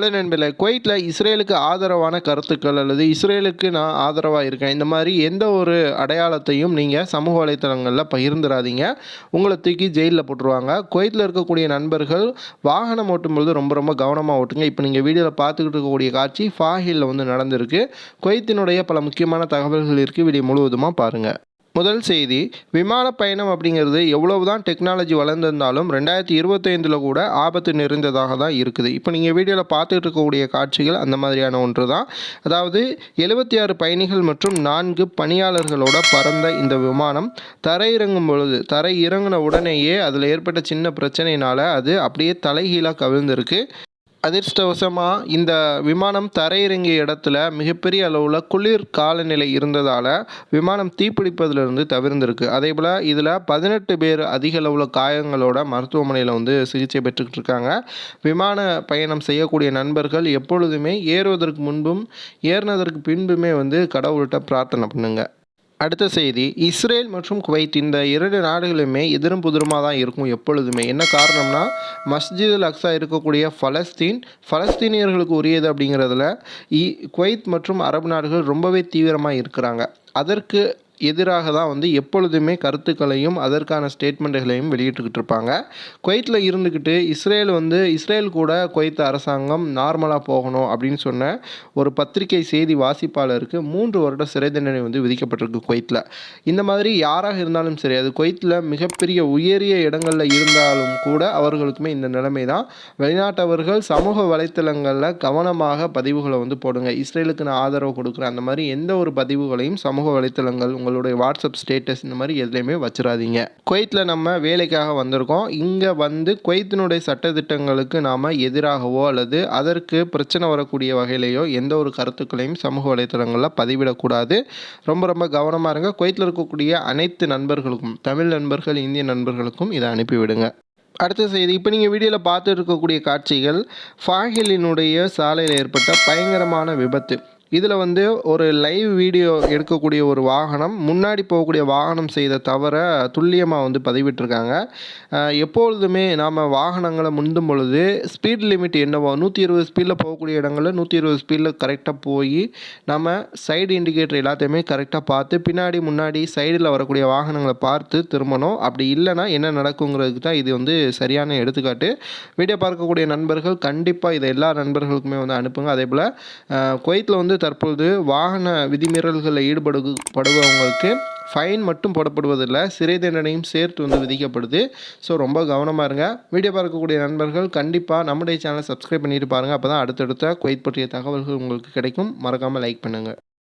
Hello நண்பர்களே குவைட்டில் இஸ்ரேலுக்கு ஆதரவான கருத்துக்கள் அல்லது இஸ்ரேலுக்கு நான் ஆதரவாக இருக்கேன் இந்த மாதிரி எந்த ஒரு அடையாளத்தையும் நீங்கள் சமூக வலைத்தளங்களில் பகிர்ந்துடாதீங்க. உங்களை தூக்கி ஜெயிலில் போட்டுருவாங்க. குவைத்தில் இருக்கக்கூடிய நண்பர்கள் வாகனம் ஓட்டும்பொழுது ரொம்ப ரொம்ப கவனமாக ஓட்டுங்க. இப்போ நீங்கள் வீடியோவில் பார்த்துக்கிட்டு இருக்கக்கூடிய காட்சி ஃபாஹிலில் வந்து நடந்திருக்கு. குவைத்தினுடைய பல முக்கியமான தகவல்கள் இருக்குது வீடியோ முழுவதுமாக பாருங்கள் முதல் செய்தி விமான பயணம் அப்படிங்கிறது எவ்வளவு தான் டெக்னாலஜி வளர்ந்திருந்தாலும் ரெண்டாயிரத்தி இருபத்தைந்தில் கூட ஆபத்து நிறைந்ததாக தான் இருக்குது. இப்போ நீங்கள் வீடியோவில் பார்த்துட்டு இருக்கக்கூடிய காட்சிகள் அந்த மாதிரியான ஒன்று தான் அதாவது எழுபத்தி ஆறு பயணிகள் மற்றும் நான்கு பணியாளர்களோட பறந்த இந்த விமானம் தரையிறங்கும் பொழுது தரை இறங்கின உடனேயே அதில் ஏற்பட்ட சின்ன பிரச்சனையினால் அது அப்படியே தலைகீழாக கவிழ்ந்திருக்கு. அதிர்ஷ்டவசமாக இந்த விமானம் தரையிறங்கிய இடத்துல மிகப்பெரிய அளவில் குளிர் காலநிலை இருந்ததால் விமானம் தீப்பிடிப்பதிலிருந்து தவிர்ந்திருக்கு. அதே போல் இதில் பதினெட்டு பேர் அதிக அளவில் காயங்களோட மருத்துவமனையில் வந்து சிகிச்சை பெற்றுக்கிட்டு இருக்காங்க. விமான பயணம் செய்யக்கூடிய நண்பர்கள் எப்பொழுதுமே ஏறுவதற்கு முன்பும் ஏறினதற்கு பின்புமே வந்து கடவுள்கிட்ட பிரார்த்தனை பண்ணுங்கள் அடுத்த செய்தி இஸ்ரேல் மற்றும் குவைத் இந்த இரண்டு நாடுகளுமே எதிரும் புதிருமாக தான் இருக்கும் எப்பொழுதுமே. என்ன காரணம்னா மஸ்ஜித் அல் அக்ஸா இருக்கக்கூடிய ஃபலஸ்தீன் ஃபலஸ்தீனியர்களுக்கு உரியது அப்படிங்கிறதுல இ குவைத் மற்றும் அரபு நாடுகள் ரொம்பவே தீவிரமாக இருக்கிறாங்க. அதற்கு எதிராக தான் வந்து எப்பொழுதுமே கருத்துக்களையும் அதற்கான ஸ்டேட்மெண்ட்டுகளையும் வெளியிட்டுக்கிட்டு இருப்பாங்க. குவைத்தில் இருந்துக்கிட்டு இஸ்ரேல் வந்து இஸ்ரேல் கூட குவைத் அரசாங்கம் நார்மலாக போகணும் அப்படின்னு சொன்ன ஒரு பத்திரிகை செய்தி வாசிப்பாளருக்கு மூன்று வருட சிறை தண்டனை வந்து விதிக்கப்பட்டிருக்கு குவைத்தில் இந்த மாதிரி யாராக இருந்தாலும் சரி அது குவைத்தில் மிகப்பெரிய உயரிய இடங்களில் இருந்தாலும் கூட அவர்களுக்குமே இந்த நிலைமை தான். வெளிநாட்டவர்கள் சமூக வலைத்தளங்களில் கவனமாக பதிவுகளை வந்து போடுங்க. இஸ்ரேலுக்கு நான் ஆதரவு கொடுக்குறேன். அந்த மாதிரி எந்த ஒரு பதிவுகளையும் சமூக வலைத்தளங்கள் உங்களுடைய வாட்ஸ்அப் ஸ்டேட்டஸ் இந்த மாதிரி எதுலேயுமே வச்சிடாதீங்க குவைத்தில் நம்ம வேலைக்காக வந்திருக்கோம். இங்கே வந்து குவைத்தினுடைய சட்டத்திட்டங்களுக்கு நாம் எதிராகவோ அல்லது அதற்கு பிரச்சனை வரக்கூடிய வகையிலேயோ எந்த ஒரு கருத்துக்களையும் சமூக வலைத்தளங்களில் பதிவிடக்கூடாது. ரொம்ப ரொம்ப கவனமாக இருங்க. குவைத்தில் இருக்கக்கூடிய அனைத்து நண்பர்களுக்கும் தமிழ் நண்பர்கள் இந்திய நண்பர்களுக்கும் இதை அனுப்பிவிடுங்க அடுத்த செய்தி. இப்போ நீங்கள் வீடியோவில் பார்த்து இருக்கக்கூடிய காட்சிகள் ஃபாஹிலினுடைய சாலையில் ஏற்பட்ட பயங்கரமான விபத்து. இதில் வந்து ஒரு லைவ் வீடியோ எடுக்கக்கூடிய ஒரு வாகனம் முன்னாடி போகக்கூடிய வாகனம் செய்த தவிர துல்லியமாக வந்து பதிவிட்டிருக்காங்க. எப்பொழுதுமே நாம் வாகனங்களை முந்தும் பொழுது ஸ்பீட் லிமிட் என்னவோ நூற்றி இருபது ஸ்பீடில் போகக்கூடிய இடங்களில் நூற்றி இருபது ஸ்பீடில் கரெக்டாக போய் நம்ம சைடு இண்டிகேட்டர் எல்லாத்தையுமே கரெக்டாக பார்த்து பின்னாடி முன்னாடி சைடில் வரக்கூடிய வாகனங்களை பார்த்து திரும்பணும். அப்படி இல்லைன்னா என்ன நடக்குங்கிறதுக்கு தான் இது வந்து சரியான எடுத்துக்காட்டு. வீடியோ பார்க்கக்கூடிய நண்பர்கள் கண்டிப்பாக இதை எல்லா நண்பர்களுக்குமே வந்து அனுப்புங்க. அதே போல் குவைத்தில் வந்து தற்பொழுது வாகன விதிமீறல்களில் ஈடுபடுபடுபவங்களுக்கு ஃபைன் மட்டும் போடப்படுவதில்லை சிறை தண்டனையும் சேர்த்து வந்து விதிக்கப்படுது. ஸோ ரொம்ப கவனமாக இருங்க. வீடியோ பார்க்கக்கூடிய நண்பர்கள் கண்டிப்பாக நம்முடைய சேனலை சப்ஸ்கிரைப் பண்ணிட்டு பாருங்கள் அப்போ தான் அடுத்தடுத்த குவைத் பற்றிய தகவல்கள் உங்களுக்கு கிடைக்கும். மறக்காமல் லைக் பண்ணுங்கள்